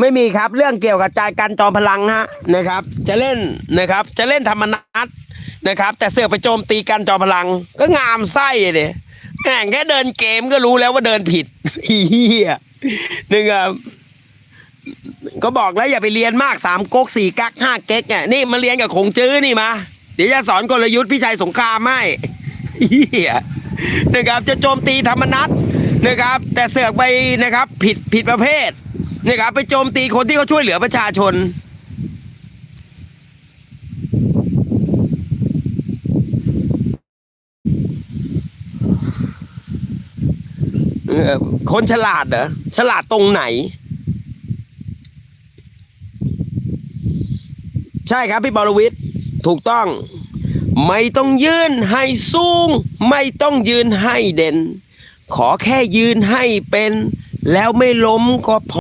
ไม่มีครับเรื่องเกี่ยวกับใจการจอมพลังฮะนะครับ จะเล่นนะครับ จะเล่นธรรมนัตนะครับ แต่เสือกไปโจมตีกันจอมพลัง ก็งามไส้เลยแม่งแค่เดินเกมก็รู้แล้วว่าเดินผิดเฮียหนะครับก็บอกแล้วอย่าไปเรียนมากสามก๊กสี่กักห้าเก๊กเนี่ยนี่มาเรียนกับคงจื้อนี่มาเดี๋ยวจะสอนกลยุทธ์พี่ชัยสงครามให้เฮียนะครับจะโจมตีธรรมนัต นะครับ แต่เสือกไปนะครับ ผิดผิดประเภทนะครับ ไปโจมตีคนที่เขาช่วยเหลือประชาชน คนฉลาดเหรอฉลาดตรงไหน ใช่ครับพี่บรวิทย์ถูกต้อง ไม่ต้องยืนให้สูง ไม่ต้องยืนให้เด่น ขอแค่ยืนให้เป็นแล้วไม่ล้มก็พอ